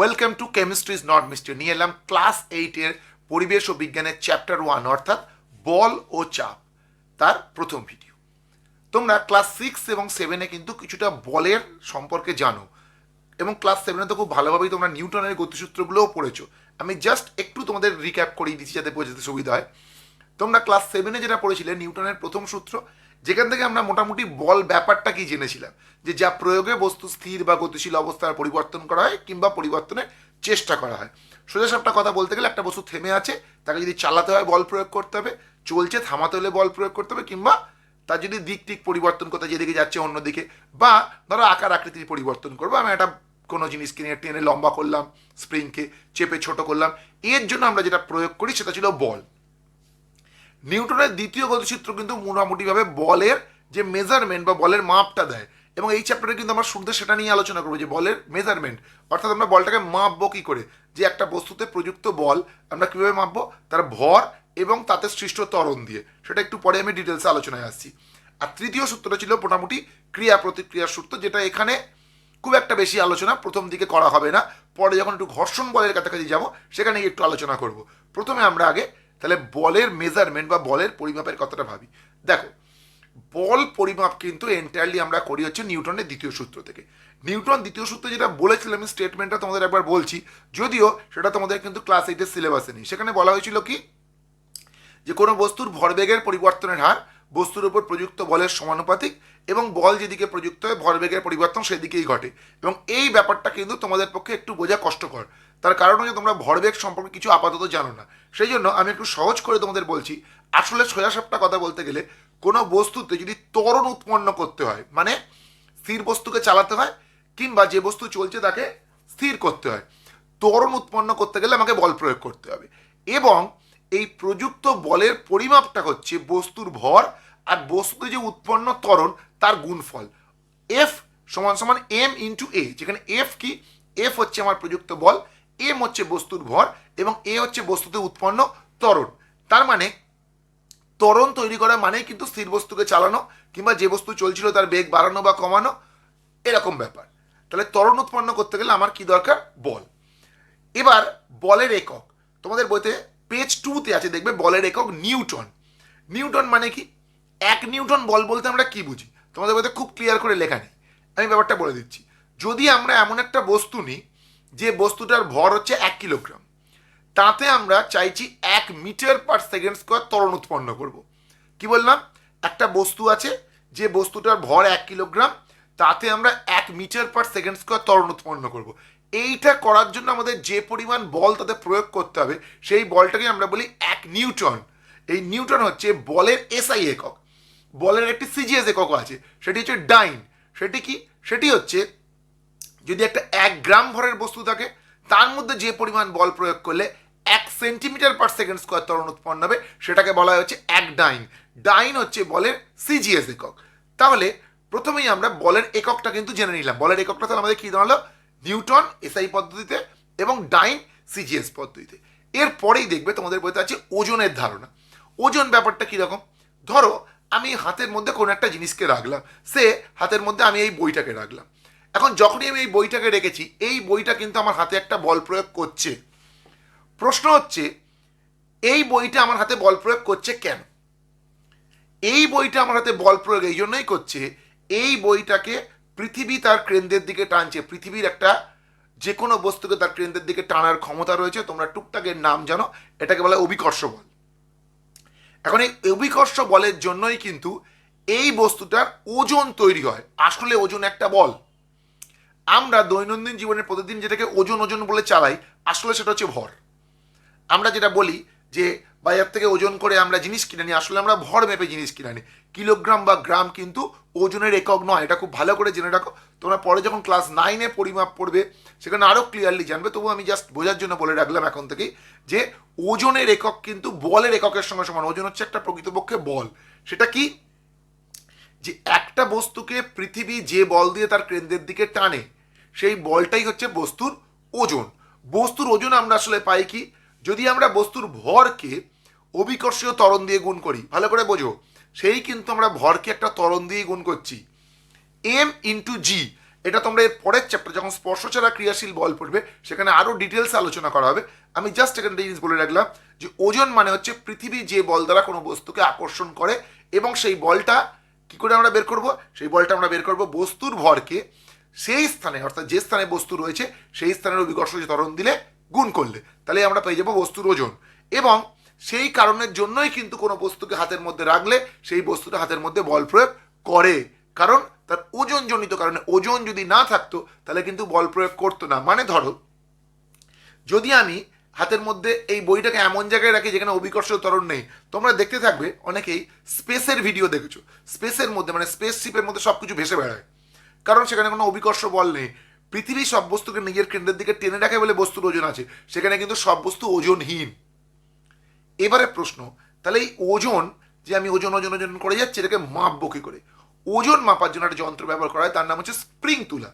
Welcome to chemistry is not mystery নিয়ে এলাম class এইটের পরিবেশ ও বিজ্ঞানের চ্যাপ্টার ওয়ান অর্থাৎ বল ও চাপ, তার প্রথম ভিডিও তোমরা ক্লাস সিক্স এবং সেভেনে কিন্তু কিছুটা বলের সম্পর্কে জানো এবং ক্লাস সেভেনে তো খুব ভালোভাবেই তোমরা নিউটনের গতিসূত্রগুলোও পড়েছো। আমি জাস্ট একটু তোমাদের রিক্যাপ করিয়ে দিচ্ছি যাতে বোঝাতে সুবিধা হয়। তোমরা ক্লাস সেভেনে যেটা পড়েছিলে, নিউটনের প্রথম সূত্র যেখান থেকে আমরা মোটামুটি বল ব্যাপারটা কি জেনেছিলাম, যে যা প্রয়োগে বস্তু স্থির বা গতিশীল অবস্থার পরিবর্তন করা হয় কিংবা পরিবর্তনের চেষ্টা করা হয়। সোজা সাপটা কথা বলতে গেলে একটা বস্তু থেমে আছে, তাকে যদি চালাতে হয় বল প্রয়োগ করতে হবে, চলছে থামাতে হলে বল প্রয়োগ করতে হবে, কিংবা তার যদি দিক টিক পরিবর্তন করতে যেদিকে যাচ্ছে অন্যদিকে, বা ধরো আকার আকৃতির পরিবর্তন করব, আমি একটা কোনো জিনিসকে নিয়ে টেনে লম্বা করলাম স্প্রিংকে চেপে ছোট করলাম, এর জন্য আমরা যেটা প্রয়োগ করি সেটা ছিল বল। নিউটনের দ্বিতীয় গতিসূত্র কিন্তু মোটামুটিভাবে বলের যে মেজারমেন্ট বা বলের মাপটা দেয়। এবং এই চ্যাপ্টারে কিন্তু আমরা শুরুতে সেটা নিয়ে আলোচনা করব যে বলের মেজারমেন্ট অর্থাৎ আমরা বলটাকে মাপবো কী করে? যে একটা বস্তুতে প্রযুক্ত বল আমরা কীভাবে মাপবো? তার ভর এবং তাতে সৃষ্ট ত্বরণ দিয়ে। সেটা একটু পরে আমি ডিটেলসে আলোচনায় আসছি। আর তৃতীয় সূত্রটা ছিল মোটামুটি ক্রিয়া প্রতিক্রিয়ার সূত্র, যেটা এখানে খুব একটা বেশি আলোচনা প্রথম দিকে করা হবে না। পরে যখন একটু ঘর্ষণ বলের কাছাকাছি যাব, সেখানে একটু আলোচনা করব। প্রথমে আমরা আগে তাহলে বলের মেজারমেন্ট বা বলের পরিমাপের কথাটা ভাবি। দেখো, বল পরিমাপ কিন্তু এন্টায়ারলি আমরা করি হচ্ছে নিউটনের দ্বিতীয় সূত্র থেকে। নিউটন দ্বিতীয় সূত্র যেটা বলেছিলাম আমি স্টেটমেন্টটা তোমাদের একবার বলছি, যদিও সেটা তোমাদের কিন্তু ক্লাস এইটের সিলেবাসে নেই। সেখানে বলা হয়েছিল কি? যে কোনো বস্তুর ভরবেগের পরিবর্তনের হার বস্তুর উপর প্রযুক্ত বলের সমানুপাতিক এবং বল যেদিকে প্রযুক্ত হয় ভরবেগের পরিবর্তন সেদিকেই ঘটে। এবং এই ব্যাপারটা কিন্তু তোমাদের পক্ষে একটু বোঝা কষ্টকর। তার কারণ হচ্ছে তোমরা ভরবেগ সম্পর্কে কিছু আপাতত জানো না। সেই জন্য আমি একটু সহজ করে তোমাদের বলছি, আসলে সোজাসাপটা কথা বলতে গেলে কোনো বস্তুতে যদি ত্বরণ উৎপন্ন করতে হয় মানে স্থির বস্তুকে চালাতে হয়, কিংবা যে বস্তু চলছে তাকে স্থির করতে হয়, ত্বরণ উৎপন্ন করতে গেলে আমাকে বল প্রয়োগ করতে হবে। এবং এই প্রযুক্ত বলের পরিমাপটা হচ্ছে বস্তুর ভর আর বস্তুতে যে উৎপন্ন ত্বরণ, তার গুণফল। এফ সমান সমান এম ইন্টু এ যেখানে এফ কি? এফ হচ্ছে আমার প্রযুক্ত বল এম হচ্ছে বস্তুর ভর এবং এ হচ্ছে বস্তুতে উৎপন্ন ত্বরণ। তার মানে ত্বরণ তৈরি করা মানেই কিন্তু স্থির বস্তুকে চালানো কিংবা যে বস্তু চলছিল তার বেগ বাড়ানো বা কমানো, এরকম ব্যাপার। তাহলে ত্বরণ উৎপন্ন করতে গেলে আমার কি দরকার? বল। এবার বলের একক। তোমাদের বইতে পেজ টুতে আছে, দেখবে বলের একক নিউটন। নিউটন মানে কি? এক নিউটন বল বলতে আমরা কি বুঝি? তোমাদের বইতে খুব ক্লিয়ার করে লেখা নেই। আমি ব্যাপারটা বলে দিচ্ছি। যদি আমরা এমন একটা বস্তু নিই যে বস্তুটার ভর হচ্ছে এক কিলোগ্রাম, তাতে আমরা চাইছি এক মিটার পার সেকেন্ড স্কোয়ার ত্বরণ উৎপন্ন করব। কি বললাম? একটা বস্তু আছে, যে বস্তুটার ভর এক কিলোগ্রাম, তাতে আমরা এক মিটার পার সেকেন্ড স্কোয়ার ত্বরণ উৎপন্ন করব। এইটা করার জন্য আমাদের যে পরিমাণ বল তাতে প্রয়োগ করতে হবে, সেই বলটাকে আমরা বলি এক নিউটন। এই নিউটন হচ্ছে বলের এসআই একক। বলের একটি সিজিএস একক আছে, সেটি হচ্ছে ডাইন। সেটি কি? সেটি হচ্ছে যদি একটা এক গ্রাম ভরের বস্তু থাকে, তার মধ্যে যে পরিমাণ বল প্রয়োগ করলে এক সেন্টিমিটার পার সেকেন্ড স্কোয়ার ত্বরণ উৎপন্ন হবে, সেটাকে বলা হচ্ছে এক ডাইন। ডাইন হচ্ছে বলের সিজিএস একক। তাহলে প্রথমেই আমরা বলের এককটা কিন্তু জেনে নিলাম। বলের এককটা তাহলে আমাদের কী দাঁড়াল? নিউটন এসআই পদ্ধতিতে এবং ডাইন সিজিএস পদ্ধতিতে। এরপরেই দেখবে তোমাদের বইতে আছে ওজনের ধারণা। ওজন ব্যাপারটা কীরকম ধরো, আমি হাতের মধ্যে কোনো একটা জিনিসকে রাখলাম। সে হাতের মধ্যে আমি এই বইটাকে রাখলাম। এখন যখনই আমি এই বইটাকে রেখেছি, এই বইটা কিন্তু আমার হাতে একটা বল প্রয়োগ করছে। প্রশ্ন হচ্ছে, এই বইটা আমার হাতে বল প্রয়োগ করছে কেন? এই বইটা আমার হাতে বল প্রয়োগ এই জন্যই করছে, এই বইটাকে পৃথিবী তার কেন্দ্রের দিকে টানছে। পৃথিবীর একটা যে কোনো বস্তুকে তার কেন্দ্রের দিকে টানার ক্ষমতা রয়েছে। তোমরা টুকটাকের নাম জানো, এটাকে বলা অভিকর্ষ বল। এখন এই অভিকর্ষ বলের জন্যই কিন্তু এই বস্তুটার ওজন তৈরি হয়। আসলে ওজন একটা বল। আমরা দৈনন্দিন জীবনের প্রতিদিন যেটাকে ওজন ওজন বলে চালাই, আসলে সেটা হচ্ছে ভর। আমরা যেটা বলি যে, বাজার থেকে ওজন করে আমরা জিনিস কিনে নিই, আসলে আমরা ভর মেপে জিনিস কিনে নিই কিলোগ্রাম বা গ্রাম কিন্তু ওজনের একক নয়, এটা খুব ভালো করে জেনে রাখো। তোমরা পরে যখন ক্লাস নাইনে পরিমাপ পড়বে সেখানে আরও ক্লিয়ারলি জানবে। তবু আমি জাস্ট বোঝার জন্য বলে রাখলাম এখন থেকেই যে, ওজনের একক কিন্তু বলের এককের সঙ্গে সমান। ওজন হচ্ছে একটা প্রকৃতপক্ষে বল। সেটা কি? যে একটা বস্তুকে পৃথিবী যে বল দিয়ে তার কেন্দ্রের দিকে টানে সেই বলটাই হচ্ছে বস্তুর ওজন। বস্তুর ওজন আমরা আসলে পাই কি? যদি আমরা বস্তুর ভরকে অবিকর্ষীয় ত্বরণ দিয়ে গুণ করি, ভালো করে বোঝো, সেই কিন্তু আমরা ভরকে একটা ত্বরণ দিয়ে গুণ করছি। এম ইন্টু জি এটা তোমরা এর পরের চ্যাপ্টার যখন স্পর্শ ছাড়া ক্রিয়াশীল বল পড়বে, সেখানে আরও ডিটেলস আলোচনা করা হবে। আমি জাস্ট এখানে জিনিস বলে রাখলাম যে ওজন মানে হচ্ছে পৃথিবী যে বল দ্বারা কোনো বস্তুকে আকর্ষণ করে এবং সেই বলটা কি করে আমরা বের করব? সেই বলটা আমরা বের করব বস্তুর ভরকে সেই স্থানে, অর্থাৎ যে স্থানে বস্তু রয়েছে, সেই স্থানের অভিকর্ষজ ত্বরণ দিলে গুণ করলে, তাহলে আমরা পেয়ে যাব বস্তুর ওজন। এবং সেই কারণের জন্যই কিন্তু কোনো বস্তুকে হাতের মধ্যে রাখলে সেই বস্তুটা হাতের মধ্যে বল প্রয়োগ করে। কারণ তার ওজন জনিত কারণে, ওজন যদি না থাকতো, তাহলে কিন্তু বল প্রয়োগ করতো না। মানে ধরো, যদি আমি হাতের মধ্যে এই বইটাকে এমন জায়গায় রাখি যেখানে অভিকর্ষ ত্বরণ নেই, তোমরা দেখতে থাকবে, অনেকেই স্পেসের ভিডিও দেখেছ। স্পেসের মধ্যে মানে স্পেস শিপের মধ্যে সব কিছু ভেসে বেড়ায়। কারণ সেখানে কোনো অভিকর্ষ বল নেই। পৃথিবী সব বস্তুকে নিজের কেন্দ্রের দিকে টেনে রাখে বলে বস্তুর ওজন আছে। সেখানে কিন্তু সব বস্তু ওজনহীন। এবারে প্রশ্ন, তাহলে এই ওজন যে আমি ওজন ওজন ওজন করে যাচ্ছি, এটাকে মাপবো কি করে? ওজন মাপার জন্য একটা যন্ত্র ব্যবহার করা হয়, তার নাম হচ্ছে স্প্রিং তুলা।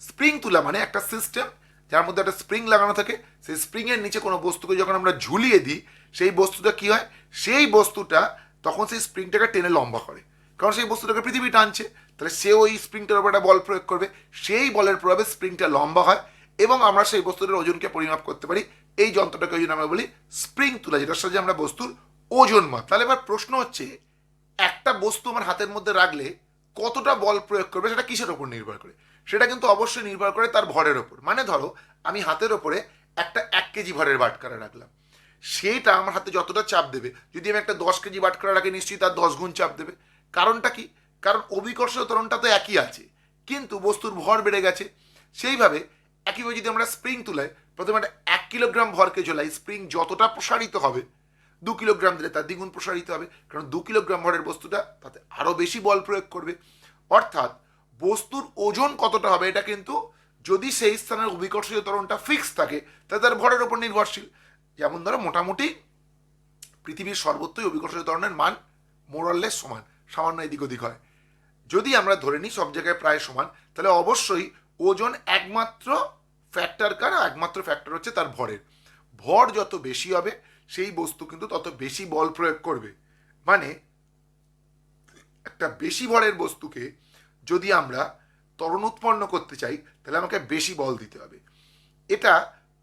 স্প্রিং তুলা মানে একটা সিস্টেম, যার মধ্যে একটা স্প্রিং লাগানো থাকে। সেই স্প্রিংয়ের নিচে কোনো বস্তুকে যখন আমরা ঝুলিয়ে দিই, সেই বস্তুটা কি হয়? সেই বস্তুটা তখন সেই স্প্রিংটাকে টেনে লম্বা করে। কারণ সেই বস্তুটাকে পৃথিবী টানছে। তাহলে সে ওই স্প্রিংটার উপর একটা বল প্রয়োগ করবে। সেই বলের প্রভাবে স্প্রিংটা লম্বা হয় এবং আমরা সেই বস্তুটার ওজনকে পরিমাপ করতে পারি। এই যন্ত্রটাকে ওই জন্য আমরা বলি স্প্রিং তুলা, যেটার সাহায্যে আমরা বস্তুর ওজন মাপ। তাহলে এবার প্রশ্ন হচ্ছে, একটা বস্তু আমার হাতের মধ্যে রাখলে কতটা বল প্রয়োগ করবে, সেটা কিসের ওপর নির্ভর করে? সেটা কিন্তু অবশ্যই নির্ভর করে তার ভরের ওপর। মানে ধরো, আমি হাতের ওপরে একটা এক কেজি ভরের বাটকারা রাখলাম। সেটা আমার হাতে যতটা চাপ দেবে, যদি আমি একটা দশ কেজি বাটকারা রাখি, নিশ্চয়ই তার দশ গুণ চাপ দেবে। কারণটা কি? কারণ অভিকর্ষ ত্বরণটা তো একই আছে। কিন্তু বস্তুর ভর বেড়ে গেছে। সেইভাবে একইভাবে যদি আমরা স্প্রিং তুলাই, প্রথমে একটা এক কিলোগ্রাম ভরকে ঝোলাই স্প্রিং যতটা প্রসারিত হবে, দু কিলোগ্রাম দিলে তার দ্বিগুণ প্রসারিত হবে, কারণ দু কিলোগ্রাম ভরের বস্তুটা তাতে আরও বেশি বল প্রয়োগ করবে। অর্থাৎ বস্তুর ওজন কতটা হবে এটা কিন্তু যদি সেই স্থানের অভিকর্ষীয় ত্বরণটা ফিক্স থাকে, তাহলে তার ভরের ওপর নির্ভরশীল। যেমন ধরো মোটামুটি পৃথিবীর সর্বত্রই অভিকর্ষীয় ত্বরণের মান মোরাললেস সমান, সামান্য এদিক ওদিক হয়। যদি আমরা ধরে নিই সব জায়গায় প্রায় সমান, তাহলে অবশ্যই ওজন একমাত্র ফ্যাক্টর কার? একমাত্র ফ্যাক্টর হচ্ছে তার ভরের। ভর যত বেশি হবে, সেই বস্তু কিন্তু তত বেশি বল প্রয়োগ করবে। মানে একটা বেশি ভরের বস্তুকে যদি আমরা ত্বরণ উৎপন্ন করতে চাই, তাহলে আমাকে বেশি বল দিতে হবে। এটা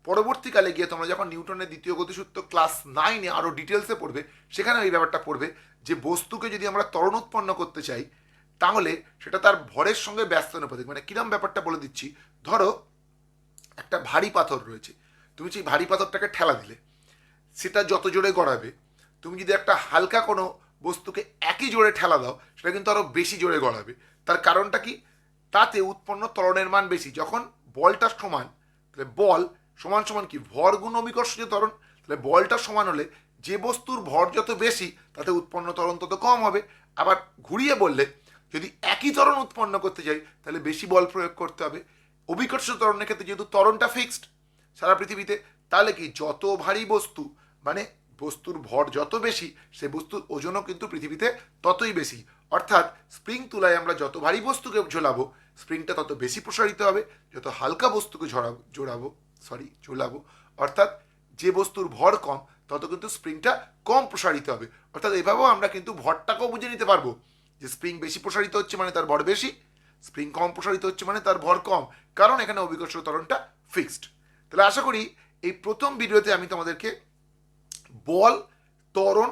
পরবর্তীকালে গিয়ে তোমরা যখন নিউটনের দ্বিতীয় গতিসূত্র ক্লাস নাইনে আরও ডিটেলসে পড়বে সেখানে এই ব্যাপারটা পড়বে যে বস্তুকে যদি আমরা ত্বরণ উৎপন্ন করতে চাই তাহলে সেটা তার ভরের সঙ্গে ব্যস্ত অনুপাতিক মানে কিরম ব্যাপারটা বলে দিচ্ছি? ধরো একটা ভারী পাথর রয়েছে। তুমি সেই ভারী পাথরটাকে ঠেলা দিলে। সেটা যত জোরে গড়াবে, তুমি যদি একটা হালকা কোনো বস্তুকে একই জোরে ঠেলা দাও, সেটা কিন্তু আরও বেশি জোরে গড়াবে। তার কারণটা কি? তাতে উৎপন্ন ত্বরণের মান বেশি। যখন বলটা সমান, তাহলে বল সমান সমান কি? ভর গুণ অভিকর্ষীয় ত্বরণ, তাহলে বলটা সমান হলে যে বস্তুর ভর যত বেশি, তাতে উৎপন্ন ত্বরণ তত কম হবে। আবার ঘুরিয়ে বললে যদি একই ত্বরণ উৎপন্ন করতে যাই তাহলে বেশি বল প্রয়োগ করতে হবে। অভিকর্ষ ত্বরণের ক্ষেত্রে যেহেতু ত্বরণটা ফিক্সড সারা পৃথিবীতে, তাহলে কি যত ভারী বস্তু মানে বস্তুর ভর যত বেশি, সে বস্তুর ওজনও কিন্তু পৃথিবীতে ততই বেশি। অর্থাৎ স্প্রিং তুলায় আমরা যত ভারী বস্তুকে ঝোলাবো স্প্রিংটা তত বেশি প্রসারিত হবে, যত হালকা বস্তুকে ঝরাবো, জোড়াবো সরি ঝোলাবো। অর্থাৎ যে বস্তুর ভর কম, তত কিন্তু স্প্রিংটা কম প্রসারিত হবে। অর্থাৎ এভাবেও আমরা কিন্তু ভরটাকেও বুঝে নিতে পারব। যে স্প্রিং বেশি প্রসারিত হচ্ছে মানে তার ভর বেশি স্প্রিং কম প্রসারিত হচ্ছে মানে তার ভর কম, কারণ এখানে অভিকর্ষ ত্বরণটা ফিক্সড তাহলে আশা করি এই প্রথম ভিডিওতে আমি তোমাদেরকে বল, ত্বরণ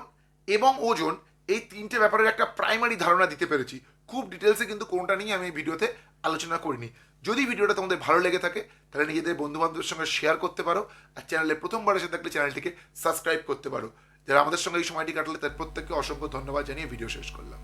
এবং ওজন এই তিনটে ব্যাপারের একটা প্রাইমারি ধারণা দিতে পেরেছি। খুব ডিটেলসে কিন্তু কোনটা নিয়ে আমি এই ভিডিওতে আলোচনা করিনি। যদি ভিডিওটা তোমাদের ভালো লেগে থাকে, তাহলে নিজেদের বন্ধু বান্ধবের সঙ্গে শেয়ার করতে পারো আর চ্যানেলে প্রথমবার এসে থাকলে চ্যানেলটিকে সাবস্ক্রাইব করতে পারো। যারা আমাদের সঙ্গে এই সময়টি কাটালে তার প্রত্যেককে অসংখ্য ধন্যবাদ জানিয়ে ভিডিও শেষ করলাম।